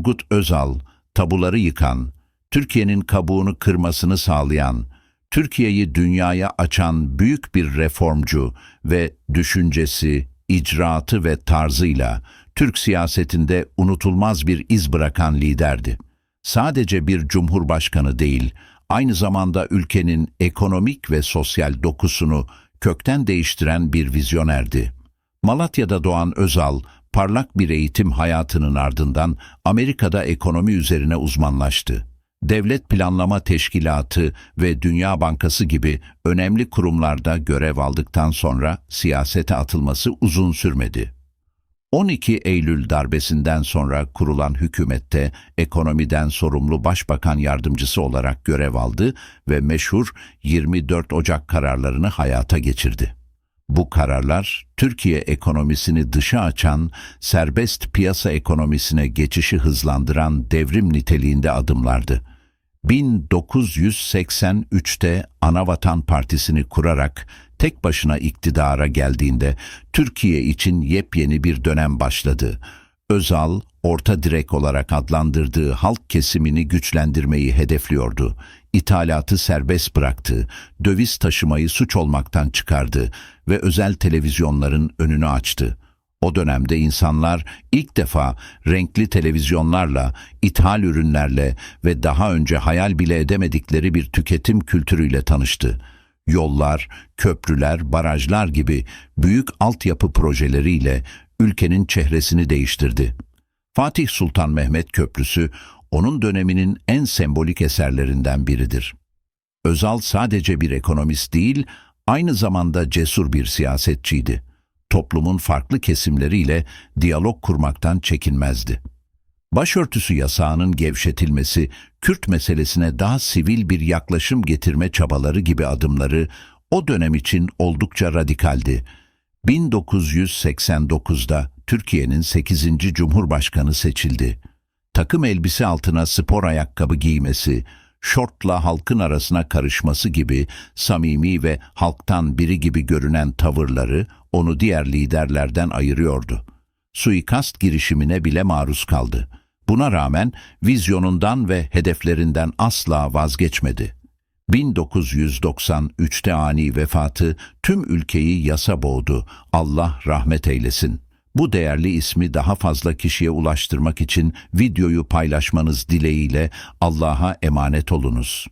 Turgut Özal, tabuları yıkan, Türkiye'nin kabuğunu kırmasını sağlayan, Türkiye'yi dünyaya açan büyük bir reformcu ve düşüncesi, icraatı ve tarzıyla Türk siyasetinde unutulmaz bir iz bırakan liderdi. Sadece bir cumhurbaşkanı değil, aynı zamanda ülkenin ekonomik ve sosyal dokusunu kökten değiştiren bir vizyonerdi. Malatya'da doğan Özal, parlak bir eğitim hayatının ardından Amerika'da ekonomi üzerine uzmanlaştı. Devlet Planlama Teşkilatı ve Dünya Bankası gibi önemli kurumlarda görev aldıktan sonra siyasete atılması uzun sürmedi. 12 Eylül darbesinden sonra kurulan hükümette ekonomiden sorumlu başbakan yardımcısı olarak görev aldı ve meşhur 24 Ocak kararlarını hayata geçirdi. Bu kararlar Türkiye ekonomisini dışa açan, serbest piyasa ekonomisine geçişi hızlandıran devrim niteliğinde adımlardı. 1983'te Anavatan Partisi'ni kurarak tek başına iktidara geldiğinde Türkiye için yepyeni bir dönem başladı. Özal, orta direk olarak adlandırdığı halk kesimini güçlendirmeyi hedefliyordu. İthalatı serbest bıraktı, döviz taşımayı suç olmaktan çıkardı ve özel televizyonların önünü açtı. O dönemde insanlar ilk defa renkli televizyonlarla, ithal ürünlerle ve daha önce hayal bile edemedikleri bir tüketim kültürüyle tanıştı. Yollar, köprüler, barajlar gibi büyük altyapı projeleriyle ülkenin çehresini değiştirdi. Fatih Sultan Mehmet Köprüsü onun döneminin en sembolik eserlerinden biridir. Özal sadece bir ekonomist değil, aynı zamanda cesur bir siyasetçiydi. Toplumun farklı kesimleriyle diyalog kurmaktan çekinmezdi. Başörtüsü yasağının gevşetilmesi, Kürt meselesine daha sivil bir yaklaşım getirme çabaları gibi adımları o dönem için oldukça radikaldi. 1989'da Türkiye'nin 8. Cumhurbaşkanı seçildi. Takım elbise altına spor ayakkabı giymesi, şortla halkın arasına karışması gibi samimi ve halktan biri gibi görünen tavırları onu diğer liderlerden ayırıyordu. Suikast girişimine bile maruz kaldı. Buna rağmen vizyonundan ve hedeflerinden asla vazgeçmedi. 1993'te ani vefatı tüm ülkeyi yasa boğdu. Allah rahmet eylesin. Bu değerli ismi daha fazla kişiye ulaştırmak için videoyu paylaşmanız dileğiyle Allah'a emanet olunuz.